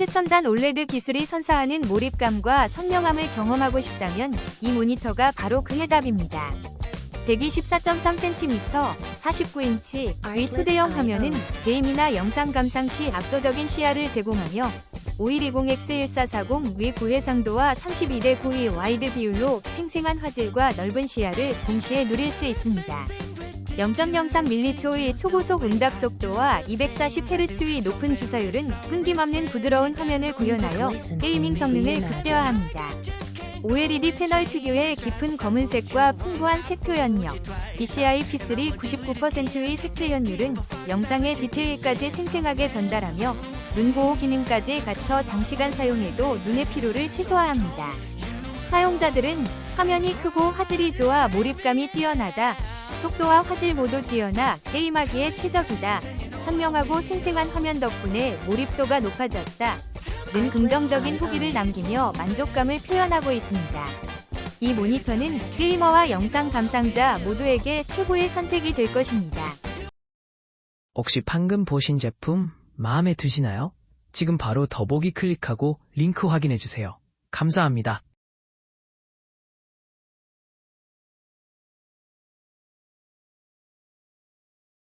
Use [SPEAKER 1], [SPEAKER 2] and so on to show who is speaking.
[SPEAKER 1] 최첨단 올레드 기술이 선사하는 몰입감과 선명함을 경험하고 싶다면 이 모니터가 바로 그 해답입니다. 124.3cm, 49인치 위 초대형 화면은 게임이나 영상 감상 시 압도적인 시야를 제공하며 5120X1440 위 고해상도와 32대 9위 와이드 비율로 생생한 화질과 넓은 시야를 동시에 누릴 수 있습니다. 0.03mH의 초고속 응답 속도와 240Hz의 높은 주사율은 끊김없는 부드러운 화면을 구현하여 게이밍 성능을 극대화합니다. OLED 패널 특유의 깊은 검은색과 풍부한 색 표현력, DCI-P3 99%의 색재 현율은 영상의 디테일까지 생생하게 전달하며 눈 보호 기능까지 갖춰 장시간 사용해도 눈의 피로를 최소화합니다. 사용자들은 화면이 크고 화질이 좋아 몰입감이 뛰어나다, 속도와 화질 모두 뛰어나 게임하기에 최적이다, 선명하고 생생한 화면 덕분에 몰입도가 높아졌다, 는 긍정적인 후기를 남기며 만족감을 표현하고 있습니다. 이 모니터는 게이머와 영상 감상자 모두에게 최고의 선택이 될 것입니다.
[SPEAKER 2] 혹시 방금 보신 제품 마음에 드시나요? 지금 바로 더보기 클릭하고 링크 확인해주세요. 감사합니다.